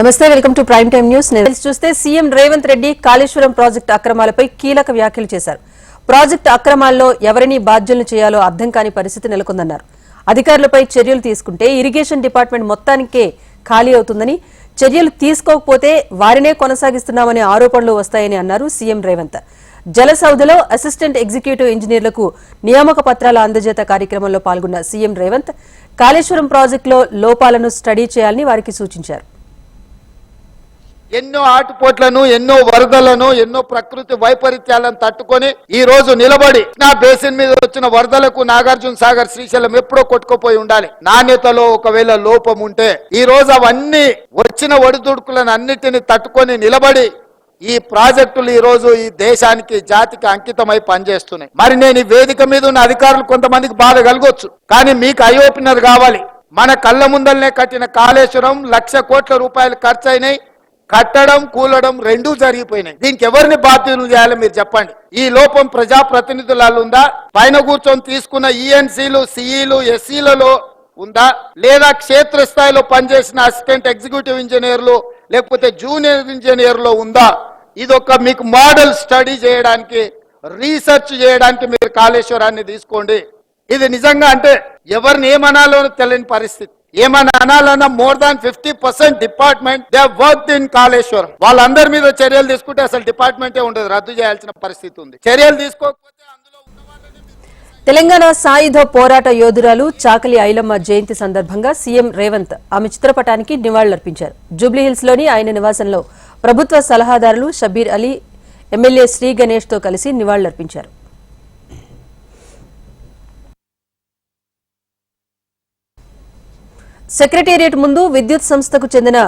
నమస్తే welcome to Prime Time News. చూస్తే CM Revanth Reddy Kaleshwaram project అక్రమాలపై కీలక వ్యాఖ్యలు చేశారు. ప్రాజెక్టు అక్రమాల్లో ఎవరిని బాధ్యులను చేయాలో అర్థం కాని పరిస్థితి నెలకొందన్నారు. అధికారులపై చర్యలు తీసుకుంటే ఇరిగేషన్ డిపార్ట్మెంట్ మొత్తానికే ఖాళీ అవుతుందని చర్యలు తీసుకోకపోతే వారినే కొనసాగిస్తున్నామనే ఆరోపణలు వస్తాయని అన్నారు సీఎం రేవంత్. జలసౌధలో అసిస్టెంట్ ఎగ్జిక్యూటివ్ ఇంజనీర్లకు నియామక పత్రాల అందజేత కార్యక్రమంలో పాల్గొన్న సీఎం రేవంత్ కాళేశ్వరం ప్రాజెక్టులో లోపాలను స్టడీ చేయాలని వారికి సూచించారు. ఎన్నో ఆటుపోట్లను ఎన్నో వరదలను ఎన్నో ప్రకృతి వైపరీత్యాలను తట్టుకొని ఈ రోజు నిలబడి నా బేసిన్ మీద వచ్చిన వరదలకు నాగార్జున సాగర్ శ్రీశైలం ఎప్పుడో కొట్టుకుపోయి ఉండాలి. నాణ్యతలో ఒకవేళ లోపం ఉంటే ఈ రోజు అవన్నీ వచ్చిన ఒడిదుడుకులను అన్నిటిని తట్టుకొని నిలబడి ఈ ప్రాజెక్టులు ఈ రోజు ఈ దేశానికి జాతికి అంకితమై పనిచేస్తున్నాయి. మరి నేను ఈ వేదిక మీద ఉన్న అధికారులు కొంతమందికి బాధ కలగొచ్చు. కానీ మీకు ఐ ఓపెనర్ కావాలి. మన కళ్ళ ముందల్నే కట్టిన కాళేశ్వరం లక్ష కోట్ల రూపాయలు ఖర్చు అయినాయి. కట్టడం కూలడం రెండూ జరిగిపోయినాయి. దీనికి ఎవరిని బాధ్యతలు చేయాలో మీరు చెప్పండి. ఈ లోపం ప్రజాప్రతినిధులలో ఉందా? పైన కూర్చొని తీసుకున్న ఈఎన్సీలు సిఈలు ఎస్సీలలో ఉందా? లేదా క్షేత్రస్థాయిలో పనిచేసిన అసిస్టెంట్ ఎగ్జిక్యూటివ్ ఇంజనీర్లు లేకపోతే జూనియర్ ఇంజనీర్లో ఉందా? ఇది ఒక మీకు మోడల్ స్టడీ చేయడానికి రీసెర్చ్ చేయడానికి మీరు కాళేశ్వరాన్ని తీసుకోండి. ఇది నిజంగా అంటే ఎవరిని ఏమనాలో తెలియని పరిస్థితి. ఏమన్నా అనాలన్నా more than fifty percent department they work in Kaleshwaram. వాళ్ళందరి మీద చర్యలు తీసుకుంటే అసలు డిపార్ట్మెంటే ఉండదు రద్దు చేయాల్సిన పరిస్థితి ఉంది. చర్యలు తీసుకోకపోతే తెలంగాణ సాయుధ పోరాట యోధురాలు చాకలి ఐలమ్మ జయంతి సందర్భంగా సీఎం రేవంత్ ఆమె చిత్రపటానికి నివాళులర్పించారు. జూబ్లీహిల్స్లోని ఆయన నివాసంలో ప్రభుత్వ సలహాదారులు షబీర్ అలీ ఎమ్మెల్యే శ్రీ గణేష్తో కలిసి నివాళులర్పించారు. సెక్రటేరియట్ ముందు విద్యుత్ సంస్థకు చెందిన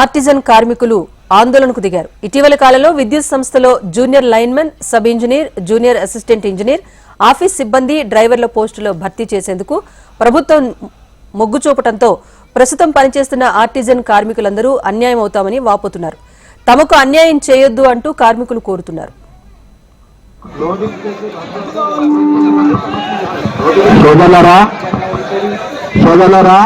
ఆర్టిజన్ కార్మికులు ఆందోళనకు దిగారు. ఇటీవల కాలంలో విద్యుత్ సంస్థలో junior lineman sub engineer junior assistant engineer office సిబ్బంది డ్రైవర్ల పోస్టులో భర్తీ చేసేందుకు ప్రభుత్వం మొగ్గు చూపడంతో ప్రస్తుతం పనిచేస్తున్న ఆర్టిజన్ కార్మికులందరూ అన్యాయం అవుతామని వాపోతున్నారు. తమకు అన్యాయం చేయొద్దు అంటూ కార్మికులు కోరుతున్నారు. సోదరులరా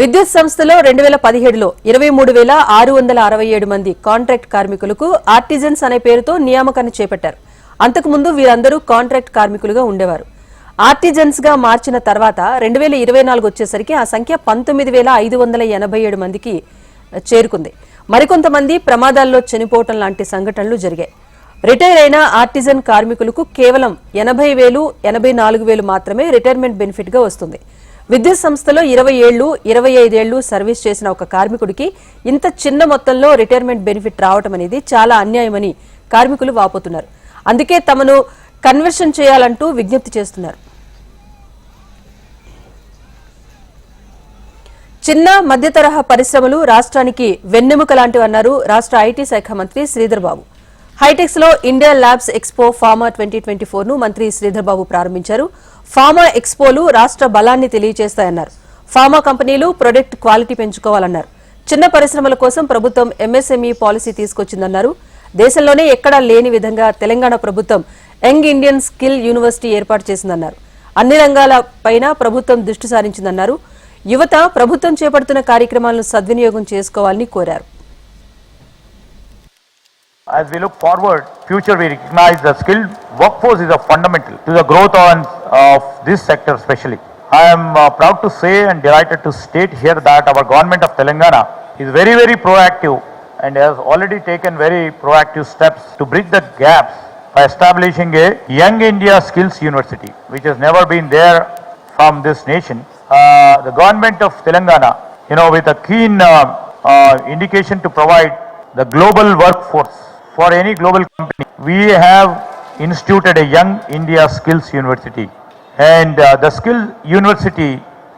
విద్యుత్ సంస్థలో రెండు వేల పదిహేడులో ఇరవై మూడు వేల ఆరు వందల అరవై ఏడు మంది కాంట్రాక్ట్ కార్మికులకు ఆర్టిజన్స్ అనే పేరుతో నియామకాన్ని చేపట్టారు. అంతకుముందు వీరందరూ కాంట్రాక్ట్ కార్మికులుగా ఉండేవారు. ఆర్టిజన్స్గా మార్చిన తర్వాత రెండు వేల ఇరవై నాలుగు వచ్చేసరికి ఆ సంఖ్య పంతొమ్మిది వేల ఐదు వందల ఎనభై ఏడు మందికి చేరుకుంది. మరికొంతమంది ప్రమాదాల్లో చనిపోవటం లాంటి సంఘటనలు జరిగాయి. రిటైర్ అయిన ఆర్టిజన్ కార్మికులకు కేవలం ఎనభై వేలు ఎనభై నాలుగు వేలు మాత్రమే రిటైర్మెంట్ బెనిఫిట్గా వస్తుంది. విద్యుత్ సంస్థలో ఇరవై ఏళ్ళు ఇరవై ఐదేళ్ళు సర్వీస్ చేసిన ఒక కార్మికుడికి ఇంత చిన్న మొత్తంలో రిటైర్మెంట్ బెనిఫిట్ రావటం అనేది చాలా అన్యాయమని కార్మికులు వాపోతున్నారు. అందుకే తమను కన్వర్షన్ చేయాలంటూ విజ్ఞప్తి చేస్తున్నారు. చిన్న మధ్య తరహా పరిశ్రమలు రాష్ట్రానికి వెన్నెముక లాంటివన్నారు రాష్ట్ర ఐటీ శాఖ మంత్రి Sridhar Babu. హైటెక్స్లో India Labs Expo Pharma twenty twenty ఫోర్ను మంత్రి శ్రీధర్ బాబు ప్రారంభించారు. ఫార్మా ఎక్స్పోలు రాష్ట్ర బలాన్ని తెలియజేస్తాయన్నారు. ఫార్మా కంపెనీలు ప్రొడక్ట్ క్వాలిటీ పెంచుకోవాలన్నారు. చిన్న పరిశ్రమల కోసం ప్రభుత్వం ఎంఎస్ఎంఈ పాలసీ తీసుకొచ్చిందన్నారు. దేశంలోనే ఎక్కడా లేని విధంగా తెలంగాణ ప్రభుత్వం యంగ్ ఇండియన్ స్కిల్ యూనివర్సిటీ ఏర్పాటు చేసిందన్నారు. అన్ని రంగాల పైన ప్రభుత్వం దృష్టి సారించిందన్నారు. యువత ప్రభుత్వం చేపడుతున్న కార్యక్రమాలను సద్వినియోగం చేసుకోవాలని కోరారు. As we look forward, future we recognize the skilled workforce is a fundamental to the growth on, of this sector especially. I am uh, proud to say and delighted to state here that our government of Telangana is very very proactive and has already taken very proactive steps to bridge the gaps by establishing a Young India Skills University, which has never been there from this nation. Uh, the government of Telangana, you know, with a keen uh, uh, indication to provide the global workforce for any global company, we have instituted a Young India Skills University. And uh, the skill university,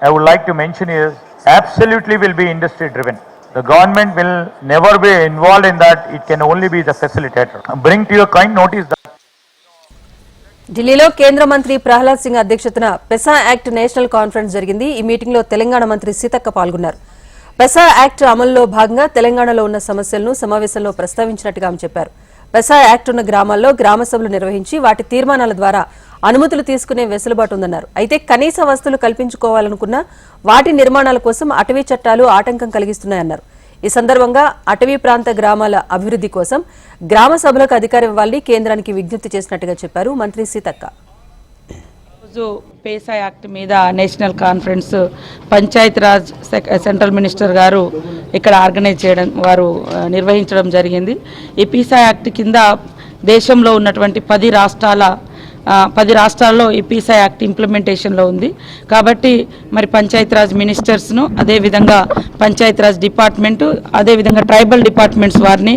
I would like to mention is absolutely will be industry driven. The government will never be involved in that, it can only be the facilitator. Bring to your kind notice that ఢిల్లీలో కేంద్ర మంత్రి ప్రహ్లాద్ సింగ్ అధ్యక్షతన పెసా act national conference జరిగింది ఈ మీటింగ్లో తెలంగాణ మంత్రి సీతక్క పాల్గొన్నారు పెసా act అమల్లో భాగంగా తెలంగాణలో ఉన్న సమస్యలను సమావేశంలో ప్రస్తావించినట్టుగా ఆమె చెప్పారు. పెసా యాక్ట్ ఉన్న గ్రామాల్లో గ్రామ సభలు నిర్వహించి వాటి తీర్మానాల ద్వారా అనుమతులు తీసుకునే వెసులుబాటు ఉందన్నారు. అయితే కనీస వస్తువులు కల్పించుకోవాలనుకున్న వాటి నిర్మాణాల కోసం అటవీ చట్టాలు ఆటంకం కలిగిస్తున్నాయన్నారు. ఈ సందర్భంగా అటవీ ప్రాంత గ్రామాల అభివృద్ధి కోసం గ్రామ సభలకు అధికారం ఇవ్వాలని కేంద్రానికి విజ్ఞప్తి చేసినట్టుగా చెప్పారు మంత్రి సీతక్క. ఈరోజు పేసా యాక్ట్ మీద నేషనల్ కాన్ఫరెన్స్ పంచాయత్ రాజ్ సెక్- సెంట్రల్ మినిస్టర్ గారు ఇక్కడ ఆర్గనైజ్ చేయడం వారు నిర్వహించడం జరిగింది. ఈ పీసా యాక్ట్ కింద దేశంలో ఉన్నటువంటి పది రాష్ట్రాల పది రాష్ట్రాల్లో ఈ పీసా యాక్ట్ ఇంప్లిమెంటేషన్లో ఉంది. కాబట్టి మరి పంచాయత్ రాజ్ మినిస్టర్స్ను అదేవిధంగా పంచాయత్ రాజ్ డిపార్ట్మెంటు అదేవిధంగా ట్రైబల్ డిపార్ట్మెంట్స్ వారిని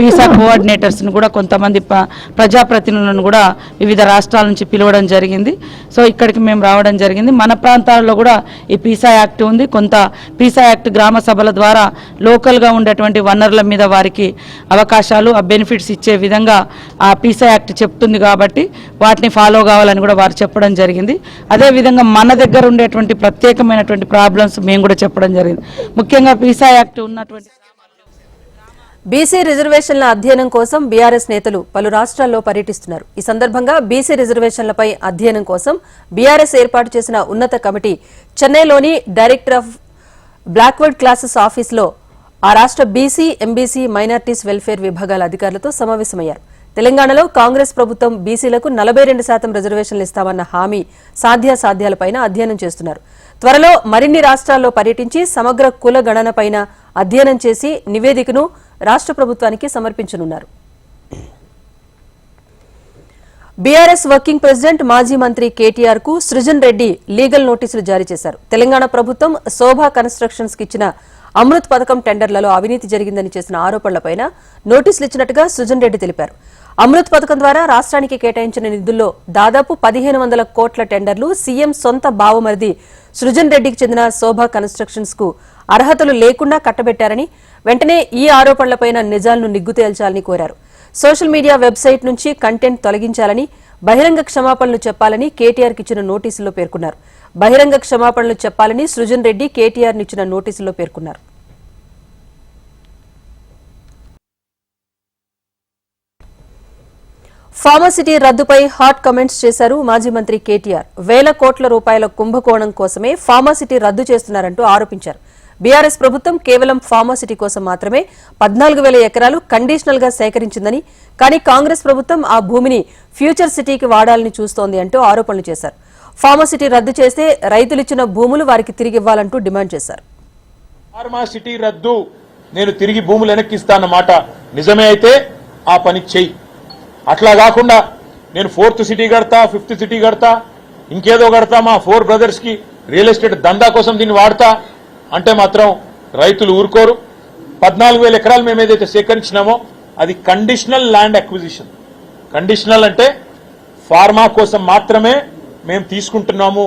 పీసా కోఆర్డినేటర్స్ని కూడా కొంతమంది ప- ప్రజాప్రతినిధులను కూడా వివిధ రాష్ట్రాల నుంచి పిలవడం జరిగింది. సో ఇక్కడికి మేము రావడం జరిగింది. మన ప్రాంతాల్లో కూడా ఈ పీసా యాక్ట్ ఉంది. కొంత పీసా యాక్ట్ గ్రామ సభల ద్వారా లోకల్గా ఉండేటువంటి వనరుల మీద వారికి అవకాశాలు ఆ బెనిఫిట్స్ ఇచ్చే విధంగా ఆ పీసా యాక్ట్ చెప్తుంది కాబట్టి వాటిని ఫాలో కావాలని కూడా వారు చెప్పడం జరిగింది. అదేవిధంగా మన దగ్గర ఉండేటువంటి ప్రత్యేకమైనటువంటి ప్రాబ్లమ్స్ మేము కూడా చెప్పడం జరిగింది. ముఖ్యంగా పీసా యాక్ట్ ఉన్నటువంటి బీసీ రిజర్వేషన్ల అధ్యయనం కోసం బీఆర్ఎస్ నేతలు పలు రాష్ట్రాల్లో పర్యటిస్తున్నారు. ఈ సందర్భంగా బీసీ రిజర్వేషన్లపై అధ్యయనం కోసం బీఆర్ఎస్ ఏర్పాటు చేసిన ఉన్నత కమిటీ చెన్నైలోని డైరెక్టర్ ఆఫ్ బ్లాక్వర్డ్ క్లాసెస్ ఆఫీస్లో ఆ రాష్ట్ర బీసీ ఎంబీసీ మైనార్టీస్ వెల్ఫేర్ విభాగాల అధికారులతో సమావేశమయ్యారు. తెలంగాణలో కాంగ్రెస్ ప్రభుత్వం బీసీలకు నలభై రెండు శాతం రిజర్వేషన్లు ఇస్తామన్న హామీ సాధ్యాసాధ్యాలపైన అధ్యయనం చేస్తున్నారు. త్వరలో మరిన్ని రాష్ట్రాల్లో పర్యటించి సమగ్ర కుల గణనపైన అధ్యయనం చేసి నివేదికను రాష్ట్ర ప్రభుత్వానికి సమర్పించనున్నారు. బీఆర్ఎస్ వర్కింగ్ ప్రెసిడెంట్ మాజీ మంత్రి కేటీఆర్కు సృజన్ రెడ్డి లీగల్ నోటీసులు జారీ చేశారు. తెలంగాణ ప్రభుత్వం శోభా కన్స్ట్రక్షన్స్కి ఇచ్చిన అమృత్ పథకం టెండర్లలో అవినీతి జరిగిందని చేసిన ఆరోపణలపై నోటీసులు ఇచ్చినట్టుగా సృజన్ రెడ్డి తెలిపారు. అమృత్ పథకం ద్వారా రాష్ట్రానికి కేటాయించిన నిధుల్లో దాదాపు పదిహేను వందల కోట్ల టెండర్లు సీఎం సొంత బావమరిది సృజన్ రెడ్డికి చెందిన శోభా కన్స్ట్రక్షన్స్కు అర్హతలు లేకుండా కట్టబెట్టారని వెంటనే ఈ ఆరోపణలపైన నిజాలను నిగ్గు తేల్చాలని కోరారు. సోషల్ మీడియా వెబ్సైట్ నుంచి కంటెంట్ తొలగించాలని బహిరంగ క్షమాపణలు చెప్పాలని కేటీఆర్ ఇచ్చిన నోటీసుల్లో పేర్కొన్నారు. బహిరంగ క్షమాపణలు చెప్పాలని సృజన్ రెడ్డి కేటీఆర్ ఇచ్చిన నోటీసుల్లో పేర్కొన్నారు. ఫార్మసిటీ రద్దుపై హాట్ కమెంట్స్ చేశారు మాజీ మంత్రి కేటీఆర్. వేల కోట్ల రూపాయల కుంభకోణం కోసమే ఫార్మసిటీ రద్దు చేస్తున్నారంటూ ఆరోపించారు. బీఆర్ఎస్ ప్రభుత్వం కేవలం ఫార్మసిటీ కోసం మాత్రమే పద్నాలుగు వేల ఎకరాలు కండిషనల్గా సేకరించిందని కానీ కాంగ్రెస్ ప్రభుత్వం ఆ భూమిని ఫ్యూచర్ సిటీకి వాడాలని చూస్తోంది అంటూ ఆరోపణలు చేశారు. ఫార్మసిటీ రద్దు చేస్తే రైతులిచ్చిన భూములు వారికి తిరిగి ఇవ్వాలంటూ డిమాండ్ చేశారు. ఫార్మాసిటీ రద్దు నేను తిరిగి భూములు వెనక్కిస్తానన్నమాట నిజమే అయితే ఆ పని చెయ్యి. అట్లా కాకుండా నేను ఫోర్త్ సిటీ కడతా ఫిఫ్త్ సిటీ కడతా ఇంకేదో కడతా మా ఫోర్ బ్రదర్స్కి రియల్ ఎస్టేట్ దందా కోసం దీన్ని వాడతా అంటే మాత్రం రైతులు ఊరుకోరు. పద్నాలుగు వేల ఎకరాలు మేము ఏదైతే సేకరించినామో అది కండిషనల్ ల్యాండ్ అక్విజిషన్ కండిషనల్ అంటే ఫార్మా కోసం మాత్రమే మేము తీసుకుంటున్నాము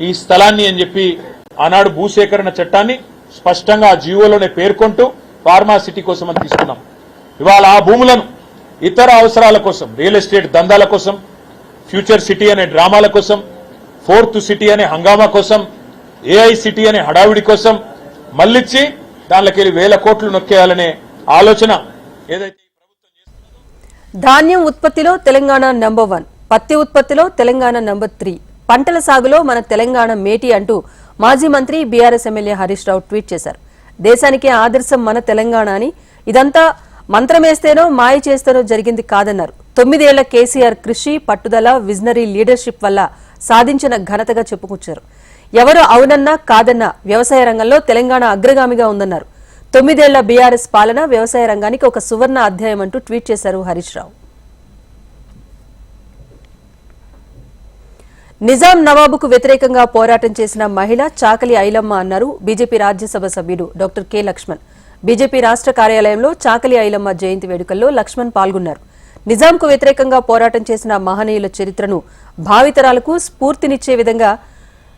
ఈ స్థలాన్ని అని చెప్పి ఆనాడు భూసేకరణ చట్టాన్ని స్పష్టంగా ఆ జీవోలోనే పేర్కొంటూ ఫార్మా సిటీ కోసం అని తీసుకున్నాం. ఇవాళ ఆ భూములను ఇతర అవసరాల కోసం రియల్ ఎస్టేట్ దందాల కోసం ఫ్యూచర్ సిటీ అనే డ్రామాల కోసం ఫోర్త్ సిటీ అనే హంగామా కోసం ఏఐ సిటీ అనే హడావిడి కోసం మళ్ళిచ్చి దానిలోకి వెళ్ళి వేల కోట్లు నొక్కేయాలనే ఆలోచన ఏదైతే ధాన్యం ఉత్పత్తిలో తెలంగాణ నంబర్ వన్ పత్తి ఉత్పత్తిలో తెలంగాణ నంబర్ త్రీ పంటల సాగులో మన తెలంగాణ మేటి అంటూ మాజీ మంత్రి BRS MLA Harish Rao tweet చేశారు. దేశానికే ఆదర్శం మన తెలంగాణ అని ఇదంతా మంత్రమేస్తేనో మాయ చేస్తేనో జరిగింది కాదన్నారు. తొమ్మిదేళ్ళ కేసీఆర్ కృషి పట్టుదల విజనరీ లీడర్షిప్ వల్ల సాధించిన ఘనతగా చెప్పుకొచ్చారు. ఎవరు అవునన్నా కాదన్నా వ్యవసాయ రంగంలో తెలంగాణ అగ్రగామిగా ఉందన్నారు. తొమ్మిదేళ్ళ బీఆర్ఎస్ పాలన వ్యవసాయ రంగానికి ఒక సువర్ణ అధ్యాయం అంటూ ట్వీట్ చేశారు హరీష్ రావు. నిజాం నవాబుకు వ్యతిరేకంగా పోరాటం చేసిన మహిళ చాకలి ఐలమ్మ అన్నారు బీజేపీ రాజ్యసభ సభ్యుడు డాక్టర్ కె లక్ష్మణ్. బీజేపీ రాష్ట్ర కార్యాలయంలో చాకలి ఐలమ్మ జయంతి వేడుకల్లో లక్ష్మణ్ పాల్గొన్నారు. నిజాంకు వ్యతిరేకంగా పోరాటం చేసిన మహనీయుల చరిత్రను భావితరాలకు స్ఫూర్తినిచ్చే విధంగా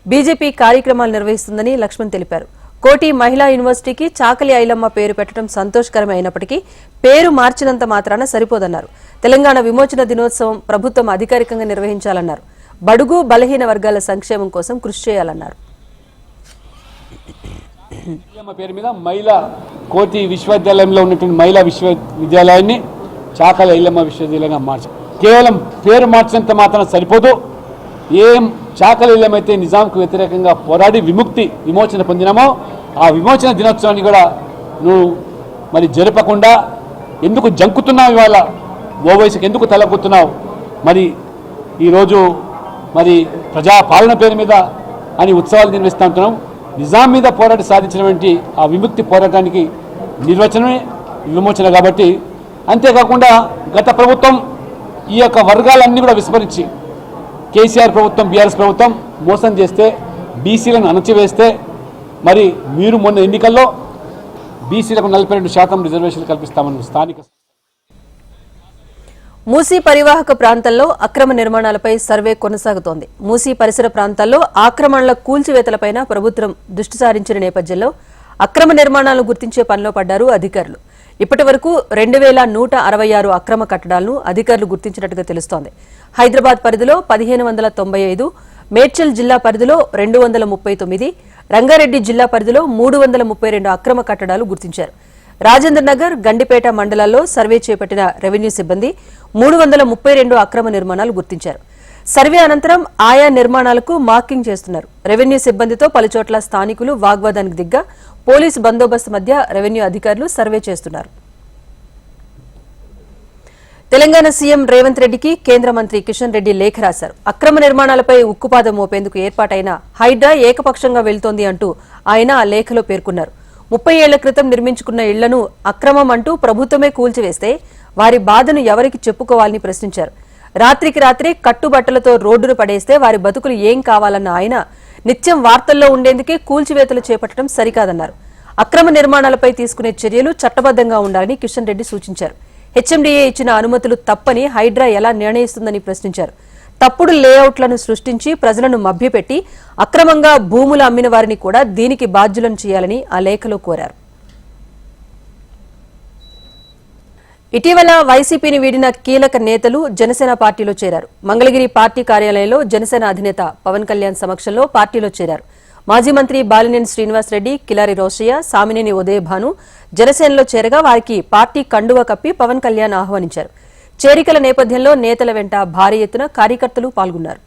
బీజేపీ కార్యక్రమాలు నిర్వహిస్తుందని లక్ష్మణ్ తెలిపారు. కోటి మహిళా యూనివర్సిటీకి చాకలి ఐలమ్మ పేరు పెట్టడం సంతోషకరమే అయినప్పటికీ పేరు మార్చినంత మాత్రాన సరిపోదన్నారు. తెలంగాణ విమోచన దినోత్సవం ప్రభుత్వం అధికారికంగా నిర్వహించాలన్నారు. బడుగు బలహీన వర్గాల సంక్షేమం కోసం కృషి చేయాలన్నారు. పేరు మీద మహిళా కోటి విశ్వవిద్యాలయంలో ఉన్నటువంటి మహిళా విశ్వవిద్యాలయాన్ని చాకల ఇల్లమ్మ విశ్వవిద్యాలయంగా మార్చారు కేవలం పేరు మార్చినంత మాత్రం సరిపోదు. ఏం చాకల ఇల్లమ్మ అయితే నిజాంకు వ్యతిరేకంగా పోరాడి విముక్తి విమోచన పొందినామో ఆ విమోచన దినోత్సవాన్ని కూడా నువ్వు మరి జరపకుండా ఎందుకు జంకుతున్నావు ఇవాళ? ఓవైసీకి ఎందుకు తలపుతున్నావు మరి ఈరోజు మరి ప్రజా పాలన పేరు మీద అని ఉత్సవాలు నిర్వహిస్తూ ఉంటున్నాం. నిజాం మీద పోరాటి సాధించినటువంటి ఆ విముక్తి పోరాటానికి నిర్వచనమే విమోచన కాబట్టి అంతేకాకుండా గత ప్రభుత్వం ఈ యొక్క వర్గాలన్నీ కూడా విస్మరించి కేసీఆర్ ప్రభుత్వం బీఆర్ఎస్ ప్రభుత్వం మోసం చేస్తే బీసీలను అణచివేస్తే మరి మీరు మొన్న ఎన్నికల్లో బీసీలకు నలభై రెండు శాతం రిజర్వేషన్లు కల్పిస్తామని స్థానిక మూసీ పరివాహక ప్రాంతాల్లో అక్రమ నిర్మాణాలపై సర్వే కొనసాగుతోంది. మూసీ పరిసర ప్రాంతాల్లో ఆక్రమణల కూల్చివేతలపైన ప్రభుత్వం దృష్టి సారించిన నేపథ్యంలో అక్రమ నిర్మాణాలను గుర్తించే పనిలో పడ్డారు అధికారులు. ఇప్పటి వరకు రెండు వేల నూట అరవై ఆరు అక్రమ కట్టడాలను అధికారులు గుర్తించినట్టుగా తెలుస్తోంది. హైదరాబాద్ పరిధిలో పదిహేను వందల తొంభై ఐదు మేడ్చల్ జిల్లా పరిధిలో రెండు వందల ముప్పై తొమ్మిది రంగారెడ్డి జిల్లా పరిధిలో మూడు వందల ముప్పై రెండు అక్రమ కట్టడాలు గుర్తించారు. రాజేంద్ర నగర్ గండిపేట మండలాల్లో సర్వే చేపట్టిన రెవెన్యూ సిబ్బంది మూడు వందల ముప్పై రెండు అక్రమ నిర్మాణాలు గుర్తించారు. సర్వే అనంతరం ఆయా నిర్మాణాలకు మార్కింగ్ చేస్తున్నారు. రెవెన్యూ సిబ్బందితో పలుచోట్ల స్థానికులు వాగ్వాదానికి దిగ్గా పోలీసు బందోబస్తు మధ్య రెవెన్యూ అధికారులు సర్వే చేస్తున్నారు. తెలంగాణ సీఎం రేవంత్ రెడ్డికి కేంద్ర మంత్రి కిషన్ రెడ్డి లేఖ రాశారు. అక్రమ నిర్మాణాలపై ఉక్కుపాదం మోపేందుకు ఏర్పాటైన హైడ్రా ఏకపక్షంగా వెళ్తోంది అంటూ ఆయన ఆ లేఖలో పేర్కొన్నారు. ముప్పై ఏళ్ళ క్రితం నిర్మించుకున్న ఇళ్ళను అక్రమం అంటూ ప్రభుత్వమే కూల్చివేస్తే వారి బాధను ఎవరికి చెప్పుకోవాలని ప్రశ్నించారు. రాత్రికి రాత్రే కట్టుబట్టలతో రోడ్డును పడేస్తే వారి బతుకులు ఏం కావాలన్న ఆయన నిత్యం వార్తల్లో ఉండేందుకే కూల్చివేతలు చేపట్టడం సరికాదన్నారు. అక్రమ నిర్మాణాలపై తీసుకునే చర్యలు చట్టబద్ధంగా ఉండాలని కిషన్ రెడ్డి సూచించారు. హెచ్ఎండిఏ ఇచ్చిన అనుమతులు తప్పని హైడ్రా ఎలా నిర్ణయిస్తుందని ప్రశ్నించారు. తప్పుడు లేఅవుట్లను సృష్టించి ప్రజలను మభ్యపెట్టి అక్రమంగా భూములు అమ్మిన వారిని కూడా దీనికి బాధ్యులను చేయాలని ఆ లేఖలో కోరారు. ఇటీవల వైసీపీని వీడిన కీలక నేతలు జనసేన పార్టీలో చేరారు. మంగళగిరి పార్టీ కార్యాలయంలో జనసేన అధినేత పవన్ కళ్యాణ్ సమక్షంలో పార్టీలో చేరారు. మాజీ మంత్రి బాలినేని శ్రీనివాసరెడ్డి కిలారి రోషయ్య సామినేని ఉదయభాను జనసేనలో చేరగా వారికి పార్టీ కండువ కప్పి పవన్ కళ్యాణ్ ఆహ్వానించారు. చేరికల నేపథ్యంలో నేతల వెంట భారీ ఎత్తున కార్యకర్తలు పాల్గొన్నారు.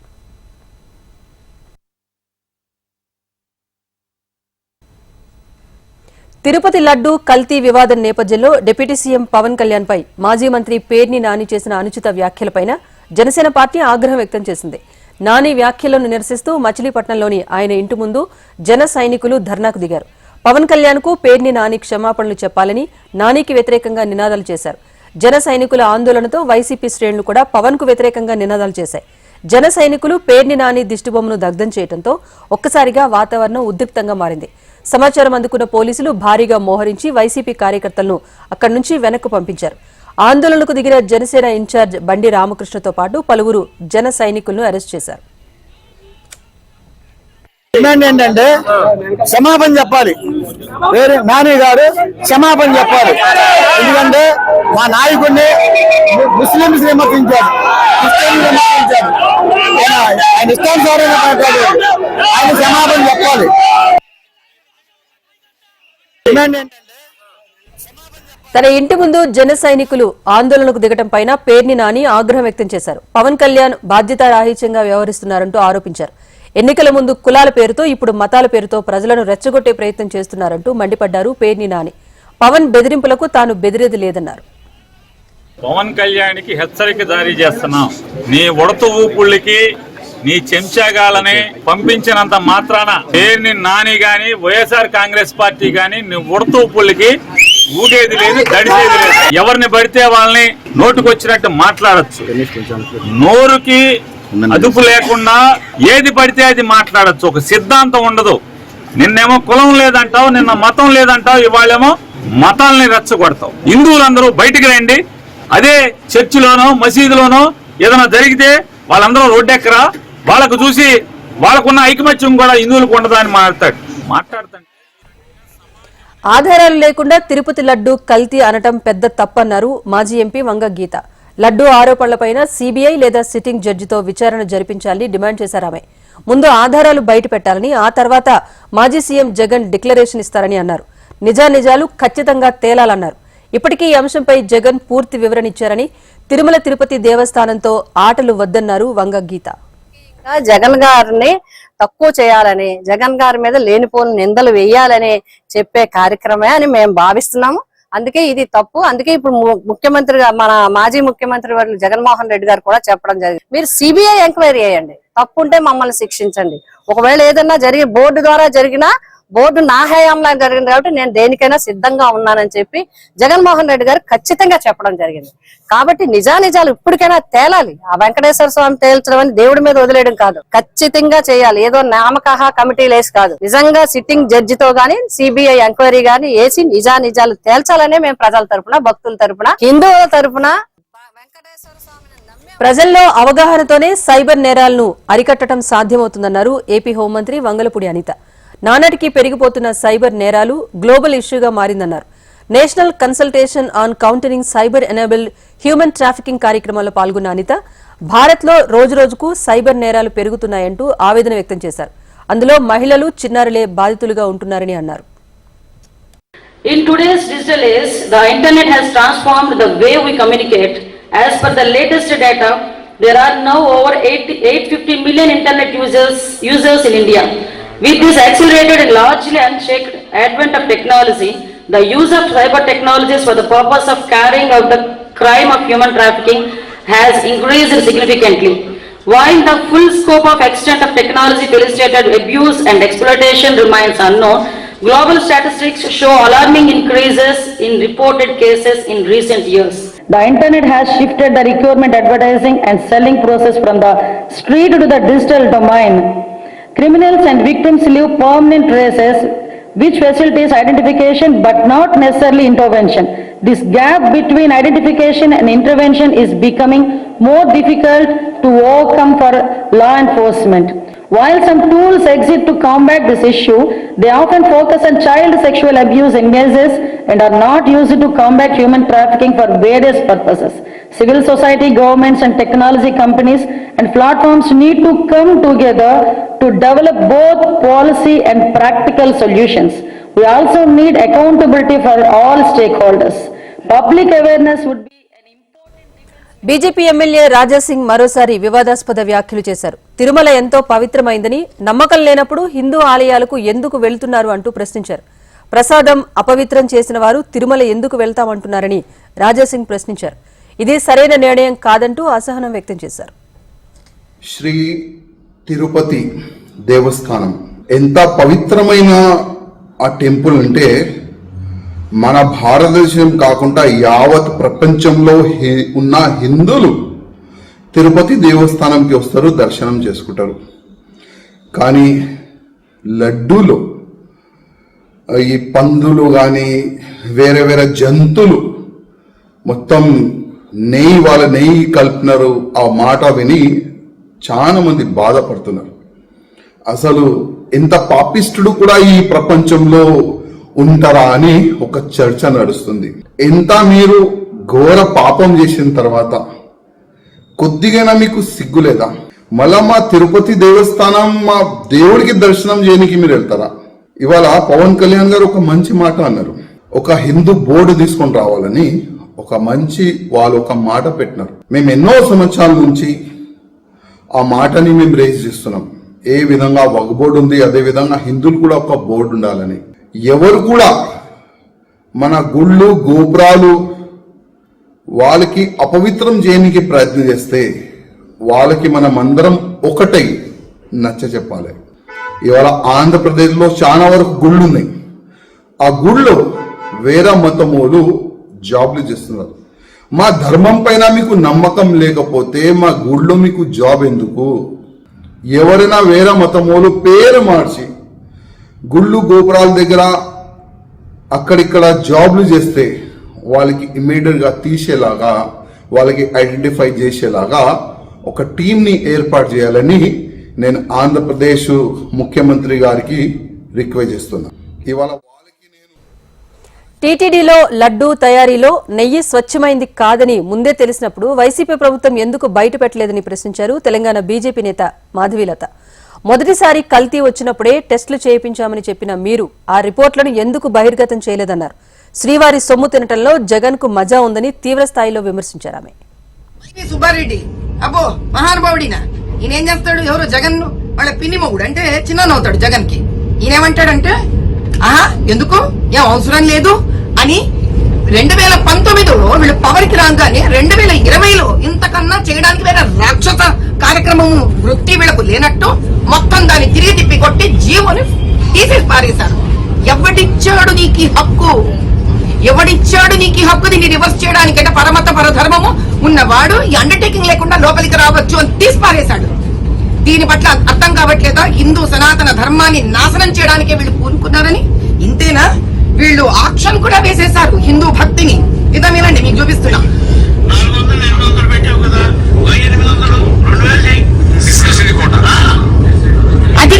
తిరుపతి లడ్డు కల్తీ వివాదం నేపథ్యంలో డిప్యూటీ సీఎం పవన్ కళ్యాణ్ పై మాజీ మంత్రి పేర్ని నాని చేసిన అనుచిత వ్యాఖ్యలపైన జనసేన పార్టీ ఆగ్రహం వ్యక్తం చేసింది. నాని వ్యాఖ్యలను నిరసిస్తూ మచిలీపట్నంలోని ఆయన ఇంటి ముందు జన సైనికులు ధర్నాకు దిగారు. పవన్ కళ్యాణ్కు పేర్ని నాని క్షమాపణలు చెప్పాలని నానికి వ్యతిరేకంగా నినాదాలు చేశారు. జన సైనికుల ఆందోళనతో వైసీపీ శ్రేణులు కూడా పవన్కు వ్యతిరేకంగా నినాదాలు చేశాయి. జన సైనికులు పేర్ని నాని దిష్టిబొమ్మను దగ్ధం చేయడంతో ఒక్కసారిగా వాతావరణం ఉద్రిక్తంగా మారింది. సమాచారం అందుకున్న పోలీసులు భారీగా మోహరించి వైసీపీ కార్యకర్తలను అక్కడి నుంచి వెనక్కు పంపించారు. ఆందోళనకు దిగిన జనసేన ఇన్ఛార్జ్ బండి రామకృష్ణతో పాటు పలువురు జన సైనికులను అరెస్ట్ చేశారు. డిమాండ్ ఏంటంటే క్షమాపణ చెప్పాలి. వేరే నాని గారు క్షమాపణ చెప్పాలి. ఎందుకంటే మా నాయకుడిని ముస్లింస్ విమర్శించారు క్రిస్టియన్ విమర్శించారు ఆయన ఆయన ఇష్టానుసారంగా మాట్లాడారు. ఆయన క్షమాపణ చెప్పాలి. డిమాండ్ ఏంటంటే తన ఇంటి ముందు జన సైనికులు ఆందోళనకు దిగటం పైన పేర్ని నాని ఆగ్రహం వ్యక్తం చేశారు. పవన్ కళ్యాణ్ బాధ్యతారాహిత్యంగా వ్యవహరిస్తున్నారంటూ ఆరోపించారు. ఎన్నికల ముందు కులాల పేరుతో ఇప్పుడు మతాల పేరుతో ప్రజలను రెచ్చగొట్టే ప్రయత్నం చేస్తున్నారంటూ మండిపడ్డారు పేర్ని నాని. పవన్ బెదిరింపులకు తాను బెదిరేది లేదన్నారు. పవన్ కళ్యాణ్కి హెచ్చరిక జారీ చేస్తున్నాం. నీ ఉడత ఊపుళ్ళకి నీ చెంచాగాలని పంపించినంత మాత్రాన పేరుని నాని గాని వైఎస్ఆర్ కాంగ్రెస్ పార్టీ గాని నీ ఉడత ఊపుళ్ళకి ఊగేది లేదు దడిసేది లేదు. ఎవరిని పడితే వాళ్ళని నోటుకొచ్చినట్టు మాట్లాడచ్చు. నోరుకి అదుపు లేకుండా ఏది పడితే అది మాట్లాడచ్చు. ఒక సిద్ధాంతం ఉండదు. నిన్నేమో కులం లేదంటావు నిన్న మతం లేదంటావు ఇవాళేమో మతాల్ని రెచ్చగొడతావు. హిందువులందరూ బయటికి రండి. అదే చర్చిలోనో మసీదులోనో ఏదైనా జరిగితే వాళ్ళందరూ రోడ్డెక్కరా? వాళ్ళకు చూసి వాళ్ళకున్న ఐకమత్యం కూడా హిందువులకు ఉండదా అని మాట్లాడతాడు. మాట్లాడతాడు. ఆధారాలు లేకుండా తిరుపతి లడ్డు కల్తీ అనటం పెద్ద తప్పన్నారు మాజీ ఎంపీ వంగ గీత. లడ్డు ఆరోపణలపైన సీబీఐ లేదా సిట్టింగ్ జడ్జితో విచారణ జరిపించాలని డిమాండ్ చేశారు ఆమె. ముందు ఆధారాలు బయట పెట్టాలని ఆ తర్వాత మాజీ సీఎం జగన్ డిక్లరేషన్ ఇస్తారని అన్నారు. నిజానిజాలు ఖచ్చితంగా తేలాలన్నారు. ఇప్పటికీ ఈ అంశంపై జగన్ పూర్తి వివరణ ఇచ్చారని తిరుమల తిరుపతి దేవస్థానంతో ఆటలు వద్దన్నారు వంగ గీత. జగన్ గారిని తక్కువ చేయాలని జగన్ గారి మీద లేనిపోని నిందలు వేయాలని చెప్పే కార్యక్రమే అని మేము భావిస్తున్నాము. అందుకే ఇది తప్పు. అందుకే ఇప్పుడు ము- ముఖ్యమంత్రిగా మన మాజీ ముఖ్యమంత్రి వారు జగన్మోహన్ రెడ్డి గారు కూడా చెప్పడం జరిగింది. మీరు సిబిఐ ఎంక్వైరీ చేయండి. తప్పు ఉంటే మమ్మల్ని శిక్షించండి. ఒకవేళ ఏదైనా జరిగి బోర్డు ద్వారా జరిగినా బోర్డు నా హయాంలో జరిగింది కాబట్టి నేను దేనికైనా సిద్ధంగా ఉన్నానని చెప్పి జగన్మోహన్ రెడ్డి గారు ఖచ్చితంగా చెప్పడం జరిగింది. కాబట్టి నిజానిజాలు ఇప్పటికైనా తేలాలి. ఆ వెంకటేశ్వర స్వామి తేల్చడం అని దేవుడి మీద వదిలేయడం కాదు. ఖచ్చితంగా చేయాలి. ఏదో నామకహ కమిటీలేసి కాదు. నిజంగా సిట్టింగ్ జడ్జితో గాని సిబిఐ ఎంక్వైరీ గాని వేసి నిజానిజాలు తేల్చాలనే మేము ప్రజల తరపున భక్తుల తరపున హిందువుల తరపున వెంకటేశ్వర ప్రజల్లో అవగాహనతోనే సైబర్ నేరాలను అరికట్టడం సాధ్యమవుతుందన్నారు ఏపీ హోంమంత్రి వంగలపూడి అనిత. నానాటికి పెరిగిపోతున్న సైబర్ నేరాలు గ్లోబల్ ఇష్యూగా మారిందన్నారు national consultation on countering cyber enabled human trafficking కార్యక్రమంలో పాల్గొన్న అనిత భారత్లో రోజురోజుకు సైబర్ నేరాలు పెరుగుతున్నాయంటూ ఆవేదన వ్యక్తం చేశారు అందులో మహిళలు చిన్నారులే బాధితులుగా ఉంటున్నారని అన్నారు In today's digital age, the internet has transformed the way we communicate. As per the latest data, there are now over 8, 850 million internet users, users in India. With this accelerated and largely unchecked advent of technology, the use of cyber technologies for the purpose of carrying out the crime of human trafficking has increased significantly. While the full scope of extent of technology facilitated abuse and exploitation remains unknown, global statistics show alarming increases in reported cases in recent years. The internet has shifted the requirement advertising and selling process from the street to the digital domain. Criminals and victims leave permanent traces which facilitates identification but not necessarily intervention. This gap between identification and intervention is becoming more difficult to overcome for law enforcement. While some tools exist to combat this issue, they often focus on child sexual abuse images and are not used to combat human trafficking for various purposes. Civil society, governments and technology companies and platforms need to come together to develop both policy and practical solutions. We also need accountability for all stakeholders. Public awareness would be BJP MLA Raja Singh మరోసారి వివాదాస్పద వ్యాఖ్యలు చేశారు. తిరుమల ఎంతో పవిత్రమైందని నమ్మకం లేనప్పుడు హిందూ ఆలయాలకు ఎందుకు వెళ్తున్నారు అంటూ ప్రశ్నించారు. ప్రసాదం అపవిత్రం చేసిన వారు తిరుమల ఎందుకు వెళ్తామంటున్నారని రాజాసింగ్ ప్రశ్నించారు. ఇది సరైన నిర్ణయం కాదంటూ అసహనం వ్యక్తం చేశారు. శ్రీ తిరుపతి దేవస్థానం ఎంత పవిత్రమైన ఆ టెంపుల్ అంటే మన భారతదేశం కాకుండా యావత్ ప్రపంచంలో ఉన్న హిందువులు తిరుపతి దేవస్థానంకి వస్తారు దర్శనం చేసుకుంటారు. కానీ లడ్డూలో ఈ పందులు కానీ వేరే వేరే జంతువులు మొత్తం నెయ్యి వాళ్ళ నెయ్యి కలిపినారు ఆ మాట విని చాలా మంది బాధపడుతున్నారు. అసలు ఎంత పాపిష్టుడు కూడా ఈ ప్రపంచంలో ఉంటారా అని ఒక చర్చ నడుస్తుంది. ఎంత మీరు ఘోర పాపం చేసిన తర్వాత కొద్దిగైనా మీకు సిగ్గు లేదా? మళ్ళా మా తిరుపతి దేవస్థానం మా దేవుడికి దర్శనం చేయడానికి మీరు వెళ్తారా? ఇవాళ పవన్ కళ్యాణ్ గారు ఒక మంచి మాట అన్నారు. ఒక హిందూ బోర్డు తీసుకొని రావాలని ఒక మంచి వాళ్ళు ఒక మాట పెట్టినారు. మేము ఎన్నో సంవత్సరాల నుంచి ఆ మాటని మేము రేజ్ చేస్తున్నాం. ఏ విధంగా ఒక బోర్డు ఉంది అదే విధంగా హిందువులు కూడా ఒక బోర్డు ఉండాలని. ఎవరు కూడా మన గుళ్ళు గోపురాలు వాళ్ళకి అపవిత్రం చేయడానికి ప్రయత్నం చేస్తే వాళ్ళకి మనం అందరం ఒకటై నచ్చ చెప్పాలి. ఇవాళ ఆంధ్రప్రదేశ్లో చాలా వరకు గుళ్ళు ఉన్నాయి. ఆ గుళ్ళో వేరే మతమోలు జాబ్లు చేస్తున్నారు. మా ధర్మం పైన మీకు నమ్మకం లేకపోతే మా గుళ్ళో మీకు జాబ్ ఎందుకు? ఎవరైనా వేరే మతమోలు పేరు మార్చి గుళ్ళు గోపురాల దగ్గర అక్కడిక్కడ జాబ్లు చేస్తే వాళ్ళకి ఇమ్మీడియట్గా తీసేలాగా వాళ్ళకి ఐడెంటిఫై చేసేలాగా ఒక టీంని ఏర్పాటు చేయాలని నేను ఆంధ్రప్రదేశ్ ముఖ్యమంత్రి గారికి రిక్వెస్ట్ చేస్తున్నా. ఇవాళ టీటీడీలో లడ్డూ తయారీలో నెయ్యి స్వచ్ఛమైంది కాదని ముందే తెలిసినప్పుడు వైసీపీ ప్రభుత్వం ఎందుకు బయట పెట్టలేదని ప్రశ్నించారు తెలంగాణ బీజేపీ నేత మాధవీలత. మొదటిసారి కల్తీ వచ్చినప్పుడే టెస్టులు చేయించామని చెప్పిన మీరు ఆ రిపోర్ట్లను ఎందుకు బహిర్గతం చేయలేదన్నారు. శ్రీవారి సొమ్ము తినటంలో జగన్కు మజా ఉందని తీవ్ర స్థాయిలో విమర్శించారు ఆమె. సుబ్బారెడ్డి. అబ్బో మహానుభావుడినా. ఈయన ఏం చేస్తాడు? ఎవరు? జగన్ వాళ్ళ పిన్ని మొగుడు. అంటే చిన్ననవుతాడు జగన్కి ఈయనేమంటాడంటే ఆహా ఎందుకు? ఏం అవసరం లేదు? అని రెండు వేల పంతొమ్మిదిలో వీళ్ళు పవర్కి రాగానే రెండు వేల ఇరవైలో ఇంతకన్నా చేయడానికి వేరే రాక్షస కార్యక్రమం వృత్తి వీళ్ళకు లేనట్టు మొత్తం దాన్ని తిరిగి తిప్పి కొట్టి జీవోని తీసేసి పారేశారు. ఎవడిచ్చాడు నీకు హక్కు? ఎవడిచ్చాడు నీకు ఈ హక్కు? దీన్ని రివర్స్ చేయడానికంటే పరమత పరధర్మము ఉన్నవాడు ఈ అండర్టేకింగ్ లేకుండా లోపలికి రావచ్చు అని తీసి పారేశాడు. దీని పట్ల అర్థం కావట్లేదా? హిందూ సనాతన ధర్మాన్ని నాశనం చేయడానికే వీళ్ళు పూనుకున్నారని? ఇంతేనా? వీళ్ళు ఆక్షన్ కూడా వేసేశారు హిందూ భక్తిని. ఇదమేనండి మీకు చూపిస్తున్నా. అది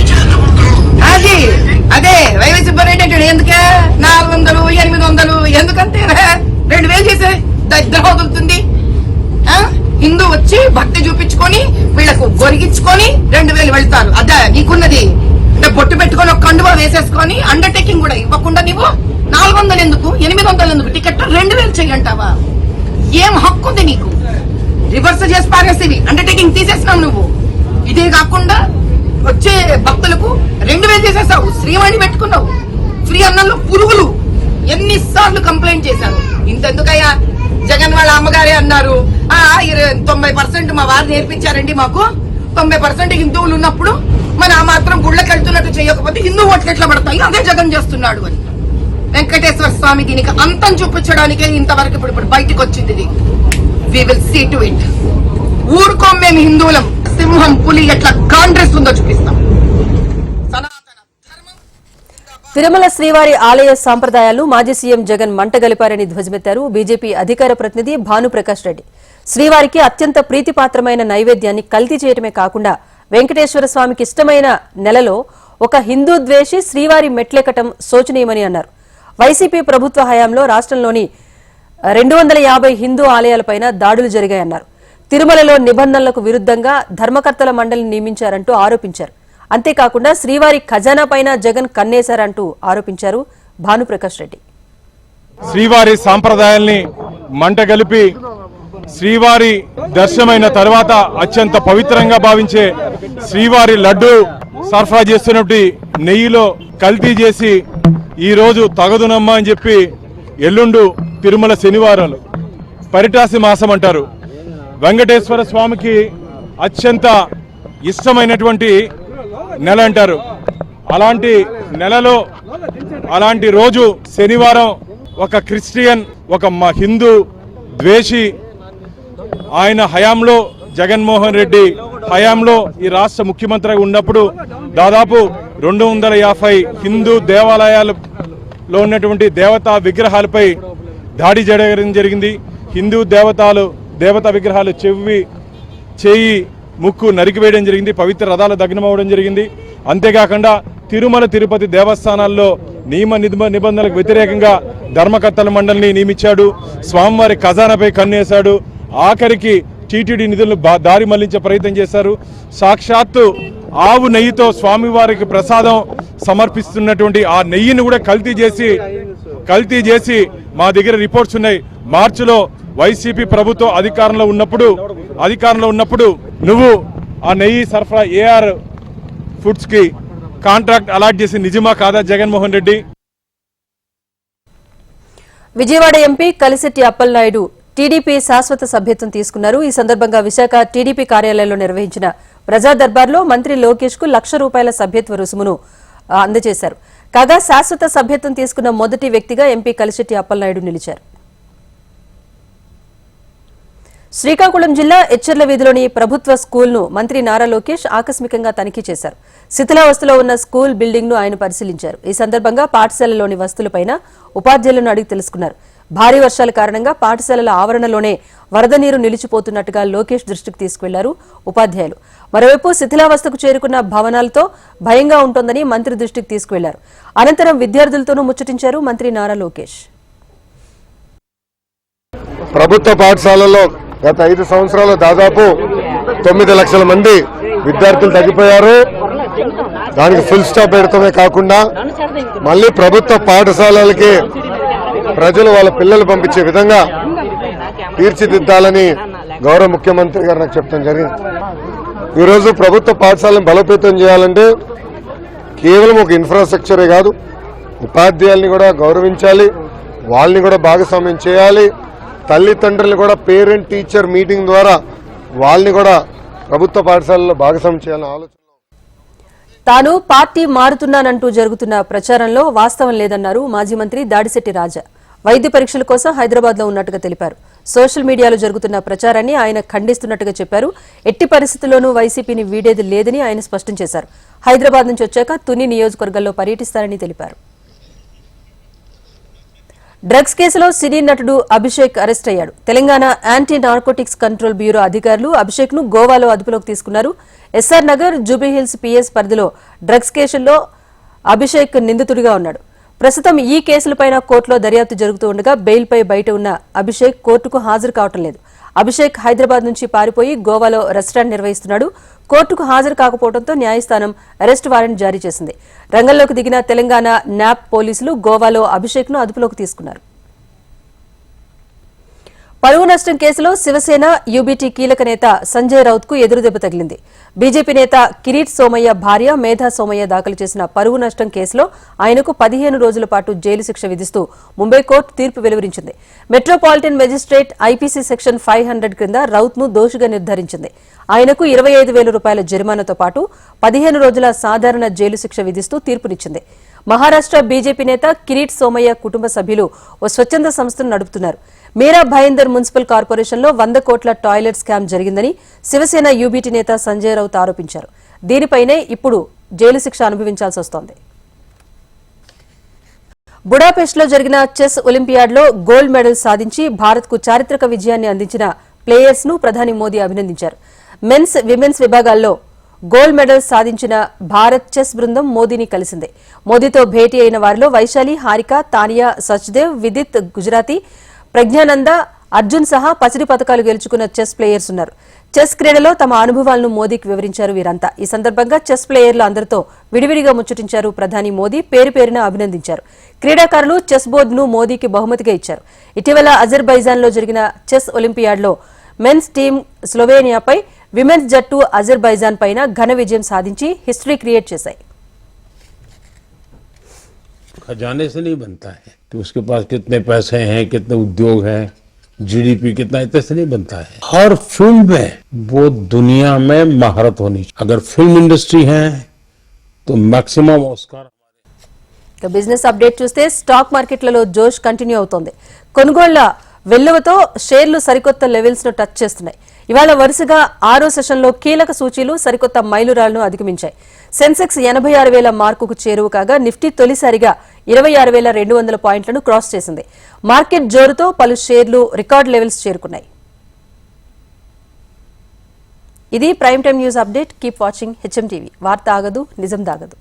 అది అదే వైవి సుబ్బారెడ్డి అంటాడు ఎందుకే? నాలుగు వందలు ఎనిమిది వందలు ఎందుకంటే రెండు వేలు చేసే దరిద్రం వదులుతుంది. ఆ? హిందూ వచ్చి భక్తి చూపించుకొని వీళ్ళకు గొరిగించుకొని రెండు వేలు వెళ్తారు. అదే నీకున్నది. బొట్టు పెట్టుకొని ఒక కండువా వేసేసుకొని అండర్టేకింగ్ కూడా ఇవ్వకుండా నీవు నాలుగు వందలు ఎందుకు? ఎనిమిది వందలు ఎందుకు టికెట్ రెండు వేలు చెయ్యంటావా? ఏం హక్కు ఉంది నీకు? రివర్స్ చేసి పారేసేవి. అండర్టేకింగ్ తీసేసినావు నువ్వు. ఇదే కాకుండా వచ్చే భక్తులకు రెండు వేలు చేసేసావు. శ్రీవాణి పెట్టుకున్నావు. ఫ్రీ అన్నంలో పురుగులు ఎన్నిసార్లు కంప్లైంట్ చేశారు. ఇంతెందుకయ్యా? జగన్ వాళ్ళ అమ్మగారే అన్నారు. ఆ ఇరవై తొంభై పర్సెంట్ మా వారు నేర్పించారండి మాకు. తొంభై పర్సెంట్ హిందువులు ఉన్నప్పుడు మన ఆ మాత్రం గుళ్ళకి వెళ్తున్నట్టు చేయకపోతే హిందూ ఓట్లు ఎట్లా పడతాయి అదే జగన్ చేస్తున్నాడు అని. వెంకటేశ్వర స్వామి దీనికి అంతం చూపించడానికే ఇంతవరకు ఇప్పుడు ఇప్పుడు బయటకు వచ్చింది ఇది. We will see to it ఊరుకో మేము హిందువులం. సింహం పులి ఎట్లా కాంగ్రెస్ ఉందో చూపిస్తాం. తిరుమల శ్రీవారి ఆలయ సాంప్రదాయాలు మాజీ సీఎం జగన్ మంటగలిపారని ధ్వజమెత్తారు బీజేపీ అధికార ప్రతినిధి భానుప్రకాష్ రెడ్డి. శ్రీవారికి అత్యంత ప్రీతిపాత్రమైన నైవేద్యాన్ని కల్తీ చేయటమే కాకుండా వెంకటేశ్వర స్వామికి ఇష్టమైన నెలలో ఒక హిందూ ద్వేషి శ్రీవారి మెట్లెక్కటం శోచనీయమని అన్నారు. వైసీపీ ప్రభుత్వ హయాంలో రాష్ట్రంలోని రెండు వందల యాభై హిందూ ఆలయాలపైన దాడులు జరిగాయన్నారు. తిరుమలలో నిబంధనలకు విరుద్ధంగా ధర్మకర్తల మండలిని నియమించారంటూ ఆరోపించారు. అంతేకాకుండా శ్రీవారి ఖజానా పైన జగన్ కన్నేశారంటూ ఆరోపించారు భానుప్రకాష్ రెడ్డి. శ్రీవారి సాంప్రదాయాల్ని మంట కలిపి శ్రీవారి దర్శనమైన తర్వాత అత్యంత పవిత్రంగా భావించే శ్రీవారి లడ్డు సరఫరా చేస్తున్నటువంటి నెయ్యిలో కల్తీ చేసి ఈ రోజు తగదునమ్మా అని చెప్పి ఎల్లుండు తిరుమల శనివారాలు పరిటాసి మాసం అంటారు. వెంకటేశ్వర స్వామికి అత్యంత ఇష్టమైనటువంటి నెల అంటారు. అలాంటి నెలలో అలాంటి రోజు శనివారం ఒక క్రిస్టియన్ ఒక మ- హిందూ ద్వేషి ఆయన హయాంలో జగన్మోహన్ రెడ్డి హయాంలో ఈ రాష్ట్ర ముఖ్యమంత్రిగా ఉన్నప్పుడు దాదాపు రెండు వందల యాభై హిందూ దేవాలయాలలో ఉన్నటువంటి దేవతా విగ్రహాలపై దాడి జరగడం జరిగింది. హిందూ దేవతలు దేవతా విగ్రహాలు చెవి చేయి ముక్కు నరికివేయడం జరిగింది. పవిత్ర రథాలు దగ్నమవడం జరిగింది. అంతేకాకుండా తిరుమల తిరుపతి దేవస్థానాల్లో నియమ నిబ నిబంధనలకు వ్యతిరేకంగా ధర్మకర్తల మండలిని నియమించాడు. స్వామివారి ఖజానాపై కన్నేశాడు. ఆఖరికి టీటీడీ నిధులను బా- దారి మళ్ళించే ప్రయత్నం చేశారు. సాక్షాత్తు ఆవు నెయ్యితో స్వామివారికి ప్రసాదం సమర్పిస్తున్నటువంటి ఆ నెయ్యిని కూడా కల్తీ చేసి కల్తీ చేసి మా దగ్గర రిపోర్ట్స్ ఉన్నాయి. మార్చిలో వైసీపీ ప్రభుత్వం అధికారంలో ఉన్నప్పుడు అధికారంలో ఉన్నప్పుడు నువ్వు ఆ నెయ్యి సరఫరా ఏఆర్ ఫుడ్స్కి కాంట్రాక్ట్ అలాట్ చేసి నిజమా కాదా జగన్మోహన్ రెడ్డి? విజయవాడ ఎంపీ కలిశెట్టి అప్పలనాయుడు టీడీపీ శాశ్వత సభ్యత్వం తీసుకున్నారు. ఈ సందర్భంగా విశాఖ టీడీపీ కార్యాలయంలో నిర్వహించిన ప్రజా దర్బార్లో మంత్రి లోకేష్కు లక్ష రూపాయల సభ్యత్వ రుసుమును అందజేశారు. కాగా శాశ్వత సభ్యత్వం తీసుకున్న మొదటి వ్యక్తిగా ఎంపీ కలిశెట్టి అప్పలనాయుడు నిలిచారు. శ్రీకాకుళం జిల్లా ఎచ్చర్ల వీధిలోని ప్రభుత్వ స్కూల్ను మంత్రి నారా లోకేష్ ఆకస్మికంగా తనిఖీ చేశారు. శిథిలావస్థలో ఉన్న స్కూల్ బిల్డింగ్ను ఆయన పరిశీలించారు. ఈ సందర్భంగా పాఠశాలలోని వస్తువులపైన ఉపాధ్యాయులను అడిగి తెలుసుకున్నారు. భారీ వర్షాల కారణంగా పాఠశాలల ఆవరణలోనే వరద నీరు నిలిచిపోతున్నట్టుగా లోకేష్ దృష్టికి తీసుకువెళ్ళారు ఉపాధ్యాయులు. మరోవైపు శిథిలావస్థకు చేరుకున్న భవనాలతో భయంగా ఉంటోందని మంత్రి దృష్టికి తీసుకువెళ్ళారు అనంతరం విద్యార్థులతోనూ ముచ్చటించారు మంత్రి నారా లోకేష్. ప్రభుత్వ పాఠశాలలో గత ఐదు సంవత్సరాలు దాదాపు తొమ్మిది లక్షల మంది విద్యార్థులు తగ్గిపోయారు. దానికి ఫుల్ స్టాప్ పెడతామే కాకుండా మళ్ళీ ప్రభుత్వ పాఠశాలలకి ప్రజలు వాళ్ళ పిల్లలు పంపించే విధంగా తీర్చిదిద్దాలని గౌరవ ముఖ్యమంత్రి గారు నాకు చెప్తాం జరిగింది. ఈరోజు ప్రభుత్వ పాఠశాలను బలోపేతం చేయాలంటే కేవలం ఒక ఇన్ఫ్రాస్ట్రక్చరే కాదు ఉపాధ్యాయుల్ని కూడా గౌరవించాలి వాళ్ళని కూడా భాగస్వామ్యం చేయాలి తల్లిదండ్రులు కూడా పేరెంట్ టీచర్ మీటింగ్ ద్వారా వాళ్ళని కూడా ప్రభుత్వ పాఠశాలలో భాగస్వామ్యం చేయాలని ఆలోచన. తాను పార్టీ మారుతున్నానంటూ జరుగుతున్న ప్రచారంలో వాస్తవం లేదన్నారు మాజీ మంత్రి దాడిశెట్టి రాజా. వైద్య పరీక్షల కోసం హైదరాబాద్లో ఉన్నట్టుగా తెలిపారు. సోషల్ మీడియాలో జరుగుతున్న ప్రచారాన్ని ఆయన ఖండిస్తున్నట్టుగా చెప్పారు. ఎట్టి పరిస్థితుల్లోనూ వైసీపీని వీడేది లేదని ఆయన స్పష్టం చేశారు. హైదరాబాద్ నుంచి వచ్చాక తుని నియోజకవర్గంలో పర్యటిస్తారని తెలిపారు. డ్రగ్స్ కేసులో సినీ నటుడు అభిషేక్ అరెస్ట్ అయ్యాడు. Telangana anti narcotics control bureau అధికారులు అభిషేక్ను గోవాలో అదుపులోకి తీసుకున్నారు. ఎస్ఆర్ నగర్ జూబ్లీహిల్స్ పిఎస్ పరిధిలో డ్రగ్స్ కేసుల్లో అభిషేక్ నిందితుడిగా ఉన్నాడు. ప్రస్తుతం ఈ కేసులపైన కోర్టులో దర్యాప్తు జరుగుతూ ఉండగా బెయిల్పై బయట ఉన్న అభిషేక్ కోర్టుకు హాజరు కావటం లేదు. అభిషేక్ హైదరాబాద్ నుంచి పారిపోయి గోవాలో రెస్టారెంట్ నిర్వహిస్తున్నాడు. కోర్టుకు హాజరు కాకపోవడంతో న్యాయస్థానం అరెస్ట్ వారెంట్ జారీ చేసింది. రంగంలోకి దిగిన తెలంగాణ న్యాప్ పోలీసులు గోవాలో అభిషేక్ను అదుపులోకి తీసుకున్నారు. పరువు నష్టం కేసులో శివసేన యూబీటీ కీలక నేత సంజయ్ రౌత్కు ఎదురుదెబ్బ తగిలింది. బీజేపీ నేత కిరీట్ సోమయ్య భార్య మేధా సోమయ్య దాఖలు చేసిన పరువు నష్టం కేసులో ఆయనకు పదిహేను రోజుల పాటు జైలు శిక్ష విధిస్తూ ముంబై కోర్టు తీర్పు వెలువరించింది. Metropolitan magistrate IPC section five hundred క్రింద రౌత్ను దోషిగా నిర్ధారించింది. ఆయనకు ఇరవై ఐదు వేల రూపాయల జరిమానాతో పాటు పదిహేను రోజుల సాధారణ జైలు శిక్ష విధిస్తూ తీర్పునిచ్చింది. మహారాష్ట్ర బీజేపీ నేత కిరీట్ సోమయ్య కుటుంబ సభ్యులు ఓ స్వచ్ఛంద సంస్థను నడుపుతున్నారు. మీరా భయందర్ మున్సిపల్ కార్పొరేషన్లో వంద కోట్ల టాయిలెట్ స్కామ్ జరిగిందని శివసేన యూబీటీ నేత సంజయ్ రౌత్ ఆరోపించారు. దీనిపైనే ఇప్పుడు జైలు శిక్ష అనుభవించాల్సి వస్తోంది. బుడాపెస్ట్లో జరిగిన చెస్ ఒలింపియాడ్లో గోల్డ్ మెడల్ సాధించి భారత్కు చారిత్రక విజయాన్ని అందించిన ప్లేయర్స్ను ప్రధాని మోదీ అభినందించారు. మెన్స్ విమెన్స్ విభాగాల్లో గోల్డ్ మెడల్ సాధించిన భారత్ చెస్ బృందం మోదీని కలిసిందే. మోదీతో భేటీ అయిన వారిలో వైశాలి హారిక తానియా సచ్దేవ్ విదిత్ గుజరాతీ ప్రజ్ఞానంద అర్జున్ సహా పసిడి పథకాలు గెలుచుకున్న చెస్ ప్లేయర్స్ ఉన్నారు. చెస్ క్రీడలో తమ అనుభవాలను మోదీకి వివరించారు వీరంతా. ఈ సందర్భంగా చెస్ ప్లేయర్లు అందరితో విడివిడిగా ముచ్చటించారు ప్రధాని మోదీ పేరు పేరున అభినందించారు. క్రీడాకారులు చెస్ బోర్డును మోదీకి బహుమతిగా ఇచ్చారు. ఇటీవల అజర్బైజాన్లో జరిగిన చెస్ ఒలింపియాడ్లో మెన్స్ టీం స్లోవేనియాపై విమెన్స్ జట్టు అజర్బైజాన్ పైన ఘన విజయం సాధించి హిస్టరీ క్రియేట్ చేశాయి. खजाने से नहीं बनता है कि उसके पास कितने पैसे हैं कितने उद्योग हैं जीडीपी कितना इतने से नहीं बनता है हर फील्ड में वो दुनिया में महारत होनी चाहिए अगर फिल्म इंडस्ट्री है तो मैक्सिमम ऑस्कार ఇక బిజినెస్ అప్డేట్ చూస్తే స్టాక్ మార్కెట్లలో జోష్ కంటిన్యూ అవుతోంది కొనుగోళ్ల వెల్లువతో షేర్లు సరికొత్త లెవెల్స్ ను టచ్ చేస్తున్నాయి ఇవాళ వరుసగా ఆరో సెషన్లో కీలక సూచీలు సరికొత్త మైలురాళ్లను అధిగమించాయి సెన్సెక్స్ ఎనభై ఆరు వేల మార్కుకు చేరువ కాగా నిఫ్టీ తొలిసారిగా ఇరవై ఆరు వేల రెండు వందల పాయింట్లను క్రాస్ చేసింది. మార్కెట్ జోరుతో పలు షేర్లు రికార్డ్ లెవెల్స్ చేరుకున్నాయి. ఇది Prime Time News update. Keep watching HM TV. వార్త ఆగదు నిజం దాగదు